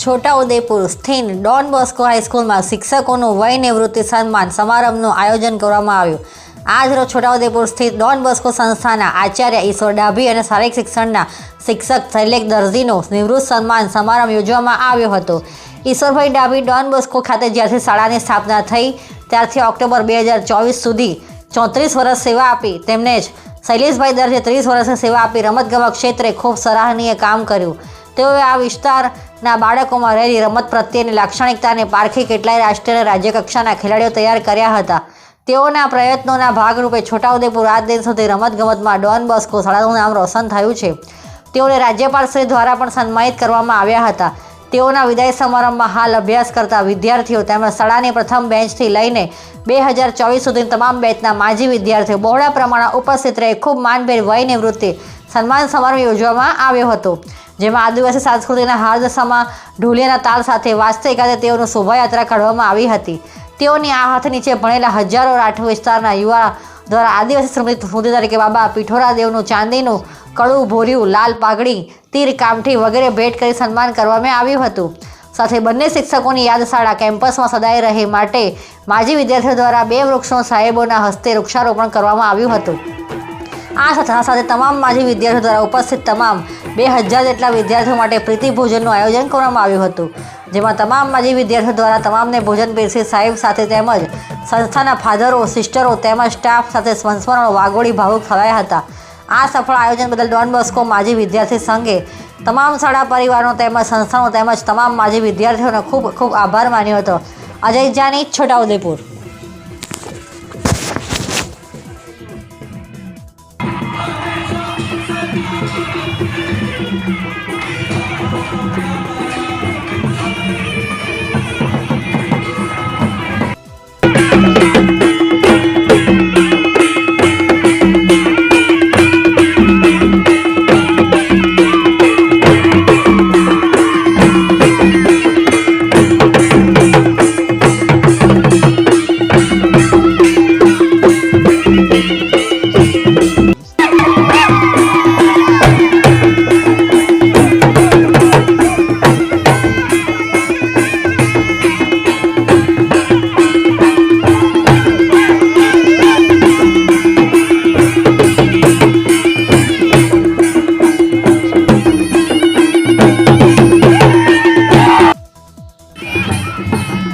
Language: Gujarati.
છોટાઉદેપુર સ્થિત ડોન બોસ્કો હાઈસ્કૂલમાં શિક્ષકોનું વય નિવૃત્તિ સન્માન સમારંભનું આયોજન કરવામાં આવ્યું. આજરોજ છોટાઉદેપુર સ્થિત ડોન બોસ્કો સંસ્થાના આચાર્ય ઈશ્વર ડાભી અને શારીરિક શિક્ષણના શિક્ષક શૈલેખ દર્જીનો નિવૃત્ત સન્માન સમારંભ યોજવામાં આવ્યો હતો. ઈશ્વરભાઈ ડાભી ડોન બોસ્કો ખાતે જ્યારથી શાળાની સ્થાપના થઈ, ત્યારથી ઓક્ટોબર બે હજાર ચોવીસ સુધી ચોત્રીસ વર્ષ સેવા આપી. તેમને જ શૈલેષભાઈ દર્જે ત્રીસ વર્ષની સેવા આપી. રમતગમત ક્ષેત્રે ખૂબ સરાહનીય કામ કર્યું. તેઓએ આ વિસ્તારના બાળકોમાં રહેલી રમત પ્રત્યેની લાક્ષણિકતાને પારખી કેટલાય રાષ્ટ્રીય અને રાજ્ય કક્ષાના ખેલાડીઓ તૈયાર કર્યા હતા. તેઓના પ્રયત્નોના ભાગરૂપે છોટાઉદેપુર આ દિન સુધી રમતગમતમાં ડોન બોસ્કો શાળાનું નામ રોશન થયું છે. તેઓને રાજ્યપાલ શ્રી દ્વારા પણ સન્માનિત કરવામાં આવ્યા હતા. તેઓના વિદાય સમારંભમાં હાલ અભ્યાસ કરતા વિદ્યાર્થીઓ તેમજ શાળાની પ્રથમ બેન્ચથી લઈને બે હજાર ચોવીસ સુધીની તમામ બેચના માજી વિદ્યાર્થીઓ બહોળા પ્રમાણમાં ઉપસ્થિત રહી ખૂબ માનભેર વય નિવૃત્તિ સન્માન સમારંભ યોજવામાં આવ્યો હતો, જેમાં આદિવાસી સંસ્કૃતિના હાર્દસામાં, ઢોલિયાના તાલ સાથે વાસ્તવિક ખાતે તેઓનું શોભાયાત્રા કાઢવામાં આવી હતી. તેઓની આ હાથ નીચે ભણેલા હજારો રાઠો વિસ્તારના યુવા દ્વારા આદિવાસી સ્મૃતિ સ્મૃતિ તરીકે બાબા પીઠોરા દેવનું ચાંદીનું કડું ભોર્યું, લાલ પાઘડી, તીર કામઠી વગેરે ભેટ કરી સન્માન કરવામાં આવ્યું હતું. સાથે બંને શિક્ષકોની યાદશાળા કેમ્પસમાં સદાય રહે માટે માજી વિદ્યાર્થીઓ દ્વારા બે વૃક્ષો સાહેબોના હસ્તે વૃક્ષારોપણ કરવામાં આવ્યું હતું. આ સાથે તમામ માજી વિદ્યાર્થીઓ દ્વારા ઉપસ્થિત તમામ બે હજાર જેટલા વિદ્યાર્થીઓ માટે પ્રીતિ ભોજનનું આયોજન કરવામાં આવ્યું હતું, જેમાં તમામ માજી વિદ્યાર્થીઓ દ્વારા તમામને ભોજન પીરસી સાહેબ સાથે તેમજ સંસ્થાના ફાધરો, સિસ્ટરો તેમજ સ્ટાફ સાથે સંસ્મરણો વાગોળી ભાવુક થવાયા હતા. આ સફળ આયોજન બદલ ડોન બોસ્કો માજી વિદ્યાર્થી સંઘે તમામ શાળા પરિવારો તેમજ સંસ્થાનો તેમજ તમામ માજી વિદ્યાર્થીઓનો ખૂબ ખૂબ આભાર માન્યો હતો. અજય જાની છોટાઉદેપુર Música